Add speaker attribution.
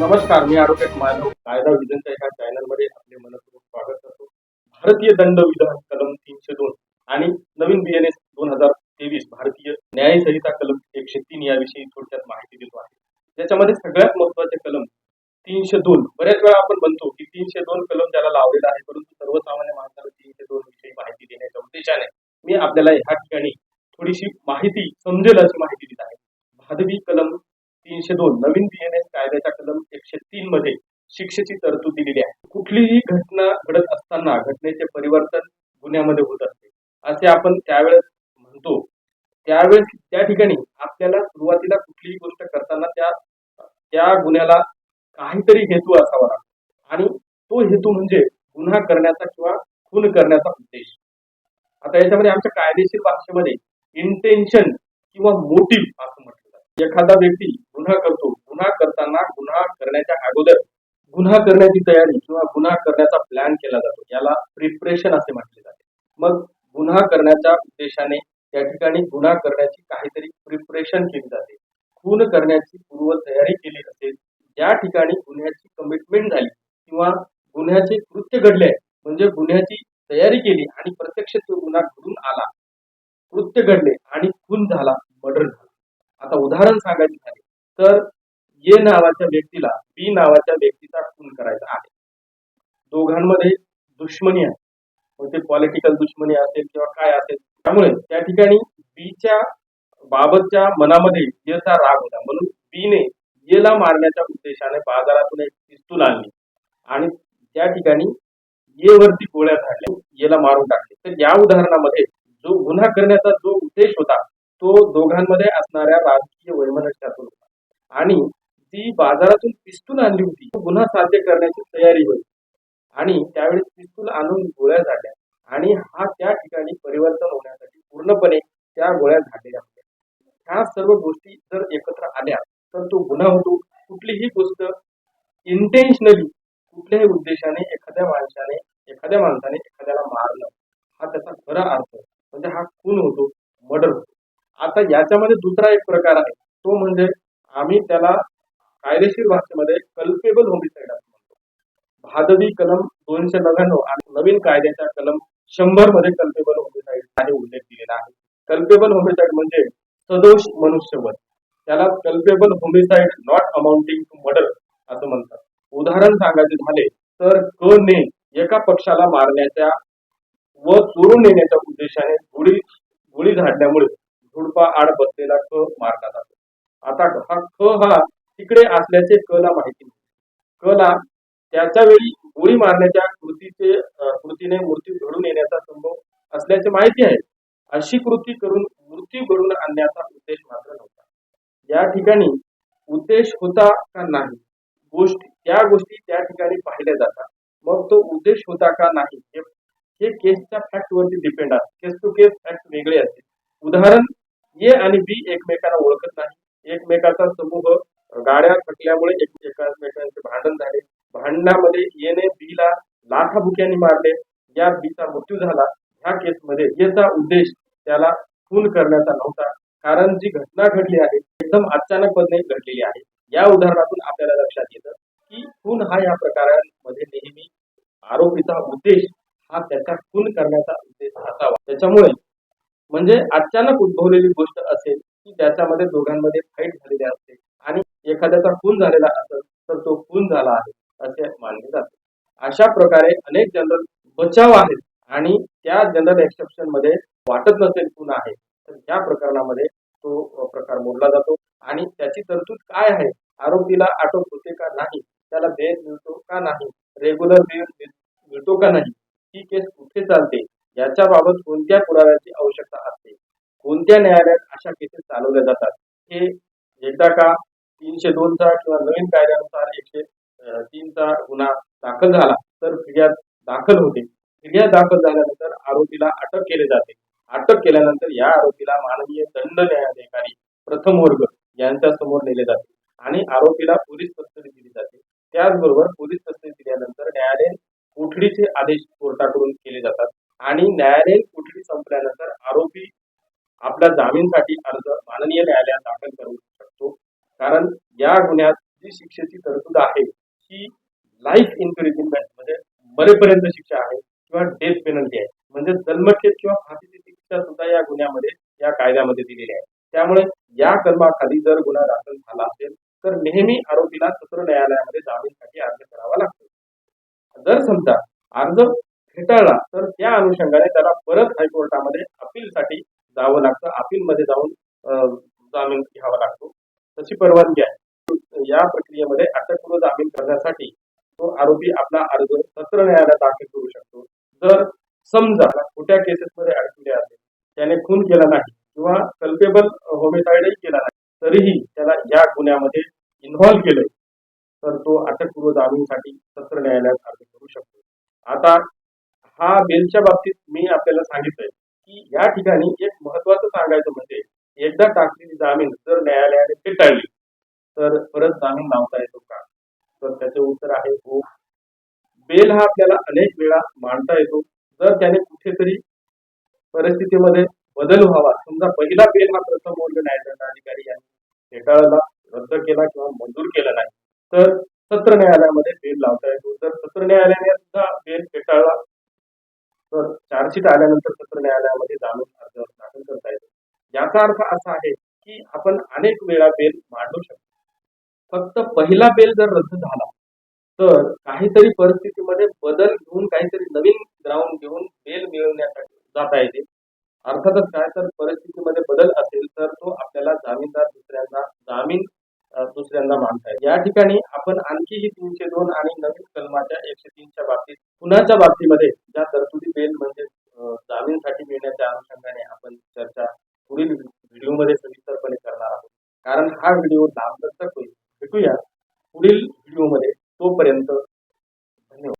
Speaker 1: नमस्कार मी आरोग्य मानव कायदा विधनच्या ह्या चॅनलमध्ये आपले मनपूर्वक स्वागत करतो. भारतीय दंड विधान कलम तीनशे दोन आणि नवीन बी एन एस दोन हजार तेवीस भारतीय न्यायसंहिता कलम एकशे तीन याविषयी थोडक्यात माहिती देतो आहे. त्याच्यामध्ये सगळ्यात महत्त्वाचे कलम तीनशे दोन बऱ्याच वेळा आपण म्हणतो की तीनशे दोन कलम त्याला लावलेला आहे परंतु सर्वसामान्य माणसाला तीनशे दोन विषयी माहिती देण्याच्या उद्देशाने मी आपल्याला ह्या ठिकाणी थोडीशी माहिती समजेल अशी माहिती देत आहे. भादवी कलम तीनशे दोन नवीन बीएनएस कायद्याच्या कलम एकशे तीन मध्ये शिक्षेची तरतूद दिलेली आहे. कुठलीही घटना घडत असताना घटनेचे परिवर्तन गुन्ह्यामध्ये होत असते. असे आपण त्यावेळेस म्हणतो. त्यावेळेस त्या ठिकाणी आपल्याला सुरुवातीला कुठलीही गोष्ट करताना त्या त्या गुन्ह्याला काहीतरी हेतू असावा लागतो. आणि तो हेतू म्हणजे गुन्हा करण्याचा किंवा खून करण्याचा उद्देश. आता याच्यामध्ये आमच्या कायदेशीर भाषेमध्ये इंटेन्शन किंवा मोटिव्ह असं म्हणतात एखादा व्यक्ती गुन्हा करतो गुन्हा करताना गुन्हा करण्याच्या अगोदर गुन्हा करण्याची तयारी किंवा गुन्हा करण्याचा प्लॅन केला जातो. याला प्रिपरेशन असे म्हटले जाते. मग गुन्हा करण्याच्या उद्देशाने त्या ठिकाणी गुन्हा करण्याची काहीतरी प्रिपरेशन केली जाते. खून करण्याची पूर्व तयारी केली असेल ज्या ठिकाणी गुन्ह्याची कमिटमेंट झाली किंवा गुन्ह्याचे कृत्य घडले म्हणजे गुन्ह्याची तयारी केली आणि प्रत्यक्ष तो गुन्हा घडून आला. कृत्य घडले आणि खून झाला मर्डर झाला. आता उदाहरण सांगायचे झाले तर ये नावाच्या व्यक्तीला बी नावाच्या व्यक्तीचा खून करायचा आहे. दोघांमध्ये दुश्मनी आहे. मग ते पॉलिटिकल दुश्मनी असेल किंवा काय असेल त्यामुळे त्या ठिकाणी बीच्या बाबतच्या मनामध्ये येचा राग होता. म्हणून बीने येला मारण्याच्या उद्देशाने बाजारातून एक पिस्तूल आणली आणि त्या ठिकाणी ये वरती गोळ्या झाडल्या येला मारून टाकले. तर या उदाहरणामध्ये जो गुन्हा करण्याचा जो उद्देश होता तो दोघांमध्ये असणाऱ्या राजकीय वैमनस्यातून होता. आणि ती बाजारातून पिस्तूल आणली होती. तो गुन्हा साध्य करण्याची तयारी होती. आणि त्यावेळी पिस्तूल आणून गोळ्या झाडल्या आणि हा त्या ठिकाणी परिवर्तन होण्यासाठी पूर्णपणे त्या गोळ्या झाडलेल्या होत्या. ह्या सर्व गोष्टी जर एकत्र आल्या तर तो गुन्हा होतो. कुठलीही गोष्ट इंटेन्शनली कुठल्याही उद्देशाने एखाद्या माणसाने एखाद्या माणसाने एखाद्याला मारणं हा त्याचा खरा अर्थ. म्हणजे हा खून होतो मर्डर होतो. आता याच्यामध्ये दुसरा एक प्रकार आहे. तो म्हणजे आम्ही त्याला कायदेशीर भाषेमध्ये कल्पेबल होमिसाईड असं म्हणतो. भादवी कलम दोनशे नव्याण्णव आणि नवीन कायद्याच्या कलम शंभरमध्ये कल्पेबल होमिसाईड आहे उल्लेख दिलेला आहे. कल्पेबल होमिसाईड म्हणजे सदोष मनुष्यवध. त्याला culpable homicide not amounting to murder असं म्हणतात. उदाहरण सांगायचे झाले तर क ने एका पक्षाला मारण्याच्या व चोरून नेण्याच्या उद्देशाने गोळी गोळी झाडल्यामुळे झुडपा आड बसलेला क मारला जातो आता हा ख हा तिकडे असल्याचे क ला माहिती नाही. क ला त्याच्या वेळी गोळी मारण्याच्या कृतीचे कृतीने मूर्ती घडून येण्याचा संभव असल्याचे माहिती आहे. अशी कृती करून मृत्यू घडून आणण्याचा उद्देश मात्र नव्हता. या ठिकाणी उद्देश होता का नाही? गोष्टी त्या गोष्टी त्या ठिकाणी पाहिल्या जातात. मग तो उद्देश होता का नाही? हे केसच्या फॅक्ट वरती डिपेंड असते. केस टू केस फॅक्ट वेगळे असते. उदाहरण ए आणि बी एकमेकांना ओळखत नाही. एकमेकाचा समूह गाड्या खटल्यामुळे एकमेकांचे भांडण झाले. भांडणामध्ये एने बीला लाथाबुक्यांनी मारले. या बीचा मृत्यू झाला. ह्या केसमध्ये याचा उद्देश त्याला खून करण्याचा नव्हता. कारण जी घटना घडली आहे एकदम अचानकपणे घडलेली आहे. या उदाहरणातून आपल्याला लक्षात येतं की खून हा या प्रकारांमध्ये नेहमी आरोपीचा उद्देश हा त्याचा खून करण्याचा उद्देश असावा. त्याच्यामुळे म्हणजे अचानक उद्भवलेली गोष्ट असेल की ज्याच्यामध्ये दोघांमध्ये फाईट झालेली असते. आणि एखाद्याचा खून झालेला असेल तर तो खून झाला आहे असे मानले जाते. अशा प्रकारे अनेक जनरल बचाव आहेत आणि त्या जनरल एक्सेप्शनमध्ये वाटत नसेल खून आहे तर या प्रकरणामध्ये तो प्रकार मोडला जातो. आणि त्याची तरतूद काय आहे? आरोपीला अटक होते का नाही? त्याला बेल मिळतो का नाही? रेग्युलर बेल मिळतो का नाही? ही केस कुठे चालते? याच्या बाबत कोणत्या पुराव्याची आवश्यकता असते? कोणत्या न्यायालयात अशा केसेस चालवल्या जातात? हे एकदा का तीनशे दोनचा किंवा नवीन कायद्यानुसार एकशे तीनचा गुन्हा दाखल झाला तर फिर्याद दाखल होते. फिर्याद दाखल झाल्यानंतर आरोपीला अटक केले जाते. अटक केल्यानंतर या आरोपीला माननीय दंड न्यायाधिकारी प्रथम वर्ग यांच्या समोर नेले जाते आणि आरोपीला पोलीस कस्टडी दिली जाते. त्याचबरोबर पोलीस कस्टडी दिल्यानंतर न्यायालयीन कोठडीचे आदेश कोर्टाकडून केले जातात. आणि न्यायालयीन कोठडी संपल्यानंतर आरोपी आपल्या जामीनसाठी अर्ज माननीय न्यायालयात दाखल करू शकतो. कारण या गुन्ह्यात जी शिक्षेची तरतूद आहे ही लाईफ इम्प्रिझनमेंट म्हणजे मरेपर्यंत शिक्षा आहे किंवा डेथ पेनल्टी आहे. म्हणजे जन्मठेप किंवा फाशीची शिक्षा सुद्धा या गुन्ह्यामध्ये या कायद्यामध्ये दिलेली आहे. त्यामुळे या कलमाखाली जर गुन्हा दाखल झाला असेल तर नेहमी आरोपीला सत्र न्यायालयामध्ये जामीनसाठी अर्ज करावा लागतो. जर समजा अर्ज फेटाळला. तर त्या अनुषंगाने त्याला परत हायकोर्टामध्ये अपीलसाठी जावं लागतं. अपीलमध्ये जाऊन जामीन घ्यावा लागतो. तशी परवानगी आहे. या प्रक्रियेमध्ये अटकपूर्व जामीन करण्यासाठी तो आरोपी आपला अर्ज सत्र न्यायालयात दाखल करू शकतो. जर समजा खोट्या केसेसमध्ये अडकले असेल त्याने खून केला नाही किंवा कल्पेबल होमिसाईडही केला नाही तरीही त्याला या गुन्ह्यामध्ये इन्व्हॉल्व्ह केलं तर तो अटकपूर्व जामीनसाठी सत्र न्यायालयात अर्ज करू शकतो. आता हा बेलच्या बाबतीत मी आपल्याला सांगितलंय की या ठिकाणी एक महत्वाचं सांगायचं म्हणजे एकदा टाकलेली जामीन जर न्यायालयाने फेटाळली तर परत जामीन लावता येतो का? तर त्याचे उत्तर आहे हो. बेल हा आपल्याला अनेक वेळा मांडता येतो. जर त्याने कुठेतरी परिस्थितीमध्ये बदल व्हावा समजा पहिला बेल हा प्रथम मूल्य न्यायदंडाधिकारी यांनी फेटाळला रद्द केला किंवा मंजूर केला नाही तर सत्र न्यायालयामध्ये बेल लावता येतो. जर सत्र न्यायालयाने सुद्धा बेल फेटाळला तर चार्जशीट आल्यानंतर सत्र न्यायालयामध्ये जामीन अर्ज दाखल करता येतो. याचा अर्थ असा आहे की आपण अनेक वेळा बेल मांडू शकतो. फक्त पहिला बेल जर रद्द झाला तर काहीतरी परिस्थितीमध्ये बदल घेऊन काहीतरी नवीन ग्राउंड घेऊन बेल मिळवण्यासाठी जाता येते. अर्थातच काय? तर परिस्थितीमध्ये बदल असेल तर तो आपल्याला जामीनदार दुसऱ्यांदा जामीन दुसऱ्यांदा मानता येईल. या ठिकाणी आपण आणखीही तीनशे दोन आणि नवीन कलमाच्या एकशे तीनच्या बाबतीत पुण्याच्या बाबतीमध्ये ज्या तरतुदी बेल म्हणजे अ, जामीनसाठी मिळण्याच्या अनुषंगाने आपण चर्चा पुढील व्हिडिओमध्ये सविस्तरपणे करणार आहोत कारण हा व्हिडिओ लांबलचक होईल भेटूया